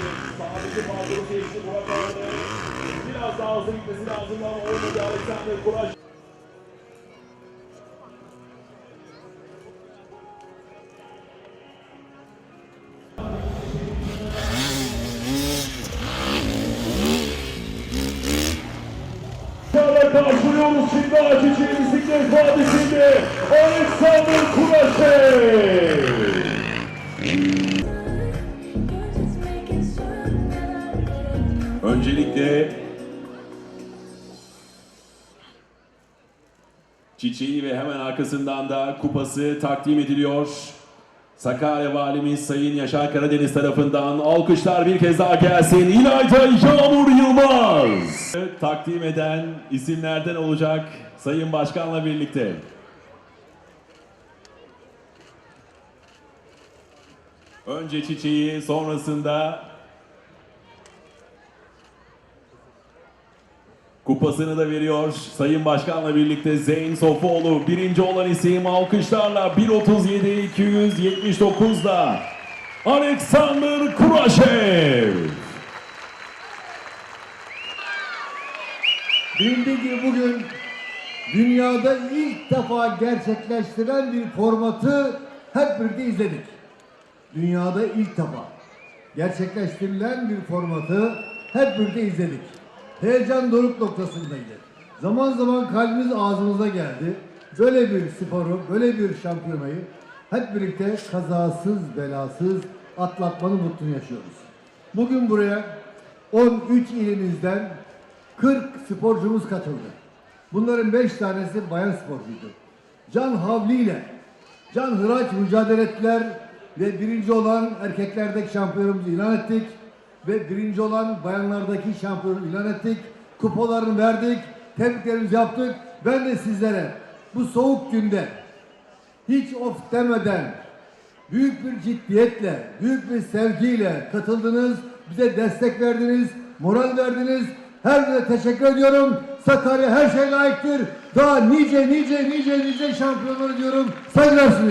Sağdaki mağduru geçti Burak Ağır'ı. Biraz daha hızlı gitmesi lazım ama olmadı Alexander. Çağla karşılıyoruz şimdi Açıcı bisiklet vadisinde Alexander Öncelikle çiçeği ve hemen arkasından da kupası takdim ediliyor. Sakarya Valimiz Sayın Yaşar Karadeniz tarafından alkışlar bir kez daha gelsin. İlayda Yağmur Yılmaz. Takdim eden isimlerden olacak Sayın Başkan'la birlikte. Önce çiçeği sonrasında Kupasını da veriyor Sayın Başkan'la birlikte Zeyn Sofoğlu. Birinci olan isim alkışlarla 1.37 279'da Alexander Kuraşev. Bilindiği gibi bugün dünyada ilk defa gerçekleştirilen bir formatı hep birlikte izledik. Dünyada ilk defa gerçekleştirilen bir formatı hep birlikte izledik. Heyecan doruk noktasındaydı. Zaman zaman kalbimiz ağzımıza geldi. Böyle bir sporu, böyle bir şampiyonayı hep birlikte kazasız belasız atlatmanın mutluluğunu yaşıyoruz. Bugün buraya 13 ilimizden 40 sporcumuz katıldı. Bunların 5 tanesi bayan sporcuydu. Can havliyle, can hıraç mücadele ettiler ve birinci olan erkeklerdeki şampiyonumuzu ilan ettik ve birinci olan bayanlardaki şampiyonu ilan ettik. Kupalarını verdik, tebriklerimizi yaptık. Ben de sizlere bu soğuk günde hiç of demeden büyük bir ciddiyetle, büyük bir sevgiyle katıldınız, bize destek verdiniz, moral verdiniz. Her birine teşekkür ediyorum. Sakarya her şey layıktır. Daha nice nice nice nice şampiyonlar diyorum. Saygılar sunuyorum.